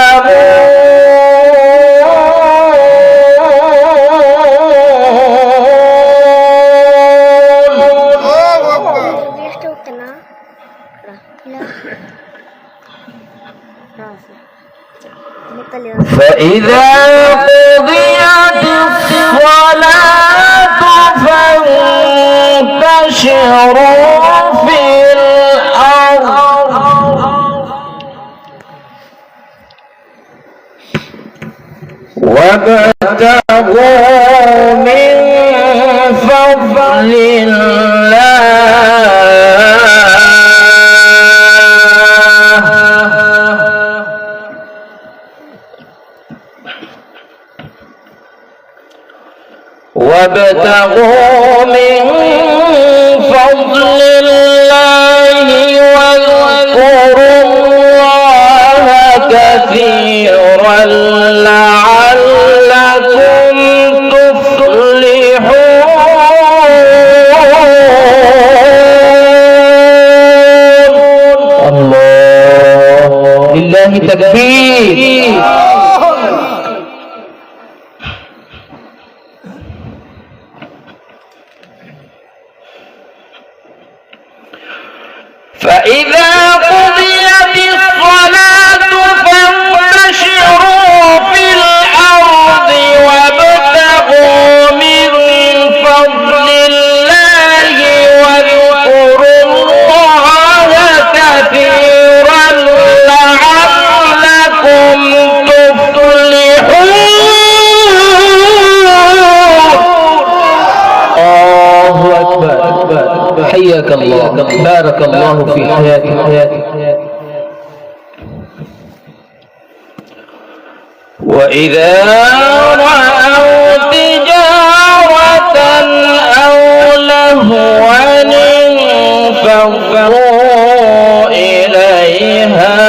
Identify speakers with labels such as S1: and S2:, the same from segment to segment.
S1: آمنوا وابتغوا من فضل الله وابتغوا فإذا حياك الله. بارك الله في حياتك وإذا رأوا تجارة أو لهوا انفضوا إليها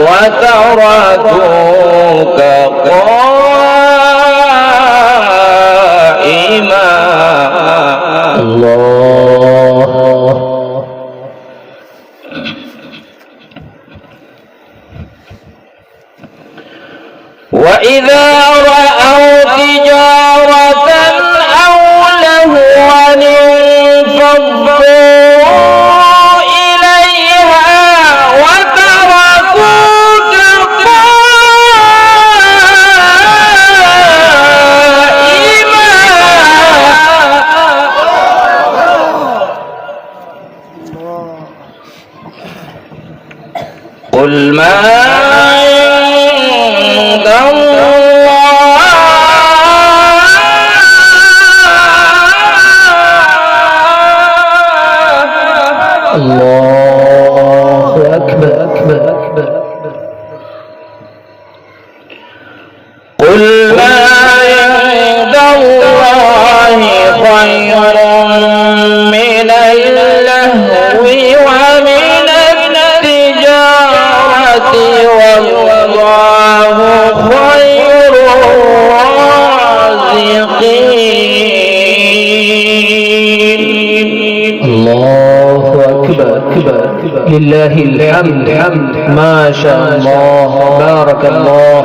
S1: وتركوك خير من اللهو ومن التجارة والله خير الرازقين. الله أكبر. لله الحمد. ما شاء الله. بارك الله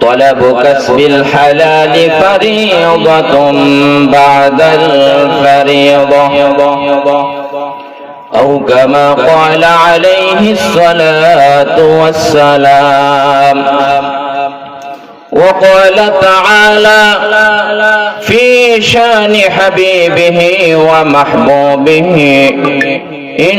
S1: طلب كسب الحلال فريضة بعد الفريضة. أو كما قال عليه الصلاة والسلام. وقال تعالى في شان حبيبه ومحبوبه إن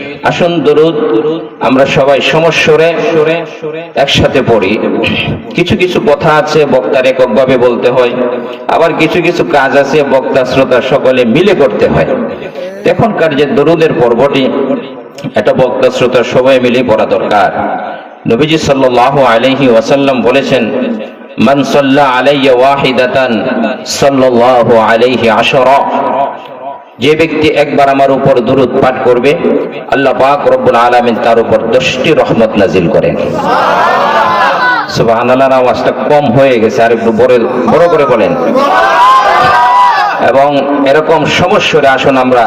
S1: আসুন, দরুদ, আমরা সবাই সমস্বরে একসাথে পড়ি। কিছু কিছু কথা আছে, বক্তার এককভাবে বলতে হয়। আবার কিছু কিছু কাজ আছে, বক্তা, শ্রোতা সকলে মিলে করতে হয়। এখনকার যে দরুদের পর্বটি, এটা বক্তা, শ্রোতা সবাই মিলে পড়া দরকার। নবীজি সাল্লাল্লাহু আলাইহি ওয়াসাল্লাম বলেছেন, মান সাল্লা আলাইয়া ওয়াহিদাতান সাল্লাল্লাহু আলাইহি আশরা। যে ব্যক্তি একবার আমার উপর দুরুদ পাঠ করবে, আল্লাহ পাক রব্বুল আলামিন তার উপর দশটি রহমত নাজিল করেন। আওয়াজটা কম হয়ে গেছে, আর একটু বড় করে বলেন। এবং এরকম সমস্যারে আসুন আমরা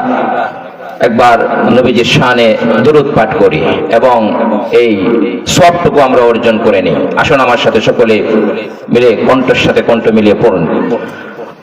S1: একবার নবীজির শানে দুরুদ পাঠ করি এবং এই সবটুকু আমরা অর্জন করে নিই। আসুন আমার সাথে সকলে মিলে কণ্ঠের সাথে কণ্ঠ মিলিয়ে পড়ুন।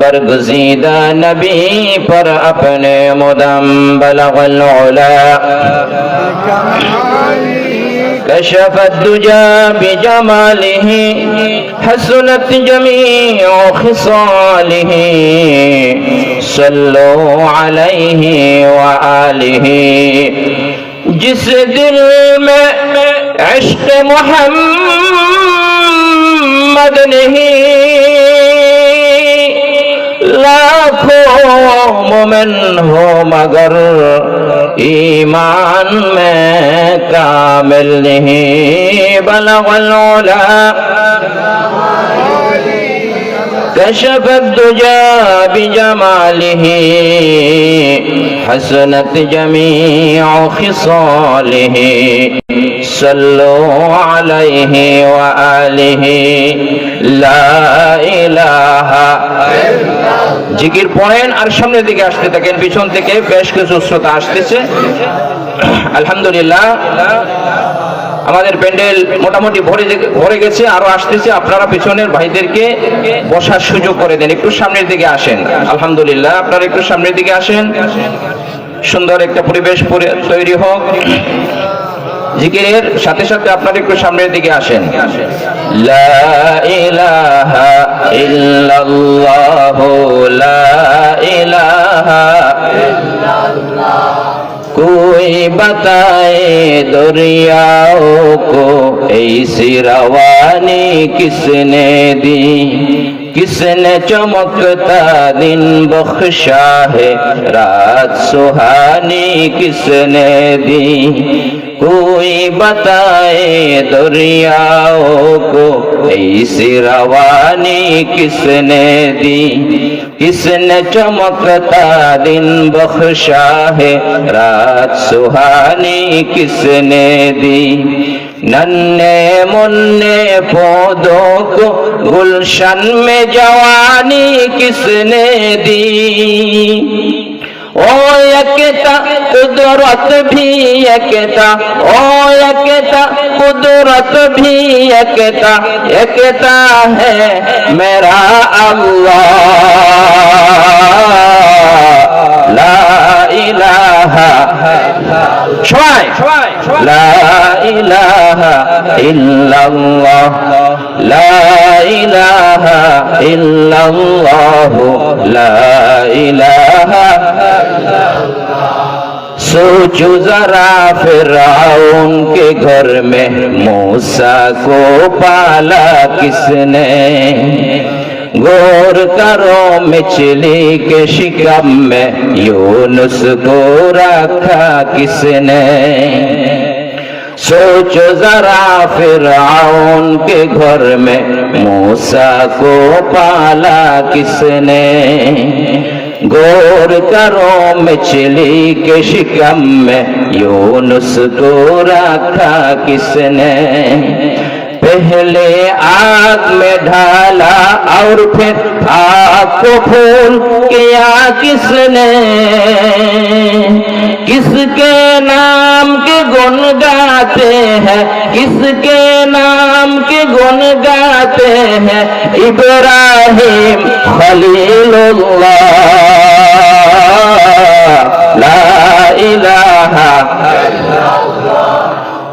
S1: برگزیدہ نبی پر اپنے مدم بلغ العلا كشف الدجا بجماله حسنت جميع خصاله. صلوا عليه وآله جس دل میں عشق محمد نہیں लाखों मोमिन हो मगर ईमान में कामिल नहीं बलगलौला كشف الدجى بجماله حسنت جميع خصاله صلوا عليه وآله لا إله জিকির পড়েন আর সামনের দিকে আসতে থাকেন পিছন থেকে বেশ কিছু শ্রোতা আসতেছে আলহামদুলিল্লাহ আমাদের প্যান্ডেল মোটামুটি ভরে যে- ভরে গেছে আরো আসতেছে আপনারা পিছনের ভাইদেরকে বসার সুযোগ করে দেন একটু সামনের দিকে আসেন আলহামদুলিল্লাহ আপনারা একটু সামনের দিকে আসেন সুন্দর একটা পরিবেশ পরি- তৈরি হোক জিকিরের সাথে সাথে আপনার একটু সামনের দিকে আসেন। কই বাতায় দরিয়াও কো এই সিরাওয়ানি কিসনে দি কিসনে চমকতা দিন বখশা হে রাত সোহানি কিসনে দি কো کوئی بتائے دریاؤں کو ایسی روانی کس نے دی؟ کس نے چمکتا دن بخشا ہے؟ رات سہانی کس نے دی؟ ننے منے پودوں کو گلشن میں جوانی کس نے دی؟ قدرت بھی اکتا قدرت بھی ہے میرا اللہ لا ইলাহা সবাই লা ইলাহা ইল্লাল্লাহ লা ইলাহা ইল্লাল্লাহ লা ইলাহা सोचो जरा फिराउन के घर में मूसा को पाला किसने گور کرو مچھلی کے شکم میں، یونس کو رکھا کس نے؟ سوچ ذرا فرعون کے گھر میں، موسیٰ کو پالا کس نے؟ گور کرو مچھلی کے شکم میں، یونس کو رکھا کس نے؟ پہلے آگ میں ڈھالا اور پھر آگ کو پھول کیا کس نے؟ کس کے نام کے گن گاتے ہیں؟ کس کے نام کے گن گاتے ہیں؟ ابراہیم خلیل اللہ، لا الہ الا اللہ۔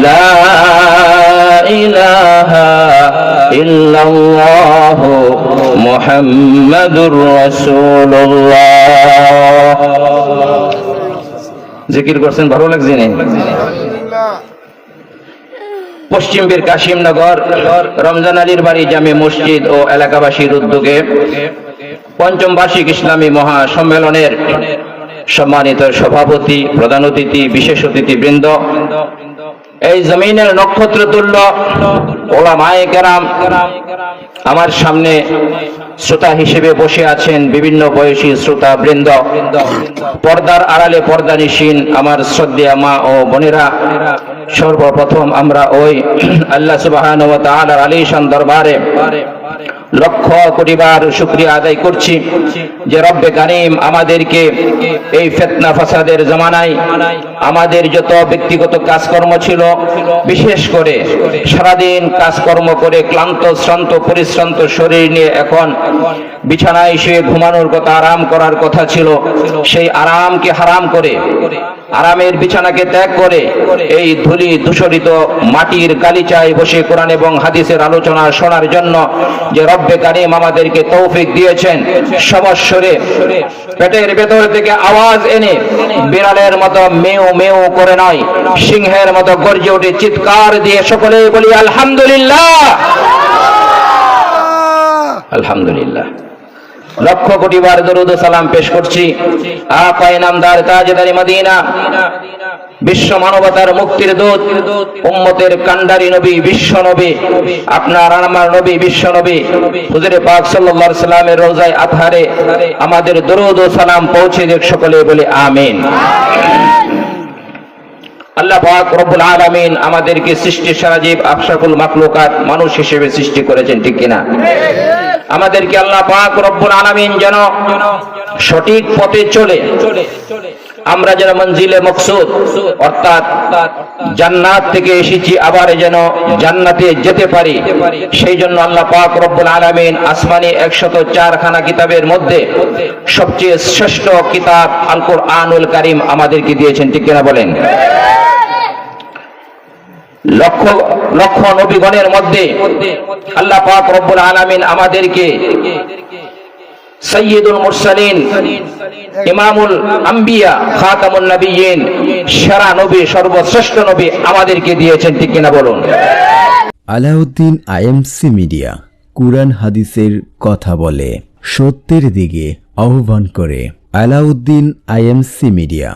S1: لا إله إلا الله محمد رسول الله জিকির করছেন ভালো লাগছে নি পশ্চিম বীর কাশিমনগর রমজান আলীর বাড়ি জামে মসজিদ ও এলাকাবাসীর উদ্যোগে পঞ্চম বার্ষিক ইসলামী মহা সম্মেলনের সম্মানিত সভাপতি প্রধান অতিথি বিশেষ অতিথি বৃন্দ এই জমিনের নক্ষত্র তুল্য মায়ে কেরাম আমার সামনে শ্রোতা হিসেবে বসে আছেন বিভিন্ন বয়সী শ্রোতা বৃন্দ। পর্দার আড়ালে পর্দা নিশীন আমার শ্রদ্ধা মা ও বোনেরা। সর্বপ্রথম আমরা ওই আল্লাহ সুবাহান তাআলার আলিশান দরবারে লক্ষ কোটিবার শুক্রিয়া আদায় করছি। যে রব্বে কারিম আমাদেরকে এই ফেতনা ফাসাদের জমানায় আমাদের যত ব্যক্তিগত কাজকর্ম ছিল, বিশেষ করে সারাদিন কাজকর্ম করে ক্লান্ত, শ্রান্ত, পরিশ্রান্ত শরীর নিয়ে এখন বিছানায় শুয়ে ঘুমানোর কথা, আরাম করার কথা ছিল। সেই আরামকে হারাম করে, আরামের বিছানাকে ত্যাগ করে এই ধুলি দূষরিত মাটির গালিচায় বসে কোরআন এবং হাদিসের আলোচনা শোনার জন্য যে রব্বে কারিম আমাদেরকে তৌফিক দিয়েছেন পেটের ভেতর থেকে আওয়াজ এনে বিড়ালের মতো করে নয়, সিংহের মতো গর্জে উঠে চিৎকার দিয়ে সকলে বলি, আলহামদুলিল্লাহ! আলহামদুলিল্লাহ। লক্ষ কোটি বার দরুদ সালাম পেশ করছি। আপায় নামদার তাজদারি মদিনা। বিশ্ব মানবতার মুক্তির দূত, উম্মতের কান্ডারি নবী, বিশ্ব নবী, আপনার আমার নবী, বিশ্ব নবী, হুজুরে পাক সাল্লাল্লাহু আলাইহি সাল্লামের রোজায় আতহারে আমাদের দরুদ ও সালাম পৌঁছে দেখ সকলে বলে আমিন। আল্লাহ পাক রব্বুল আলামিন আমাদেরকে সৃষ্টি সারাজীব আফসাকুল মাখলুকাত মানুষ হিসেবে সৃষ্টি করেছেন, ঠিক কিনা? আমাদেরকে আল্লাহ পাক রব্বুল আলামিন যেন সঠিক পথে চলে আমরা যেন মঞ্জিলে মকসুদ, অর্থাৎ জান্নাত থেকে এসেছি, আবার যেন জান্নাতে যেতে পারি। সেই জন্য আল্লাহ পাক রব্বুল আলামিন আসমানি একশত চারখানা কিতাবের মধ্যে সবচেয়ে শ্রেষ্ঠ কিতাব আল কোরআনুল কারিম আমাদেরকে দিয়েছেন, ঠিক কিনা বলেন? লক্ষ লক্ষ নবীগণের মধ্যে আল্লাহ পাক রব্বুল আলামিন আমাদেরকে সৈয়দুল মুরসালিন, ইমামুল আম্বিয়া খাতামুল নবীন সেরা নবী, সর্বশ্রেষ্ঠ নবী আমাদেরকে দিয়েছেন, ঠিক কিনা বলুন?
S2: আলাউদ্দিন আইএমসি মিডিয়া কুরআন হাদিসের কথা বলে সত্যের দিকে আহ্বান করে আলাউদ্দিন আইএমসি মিডিয়া।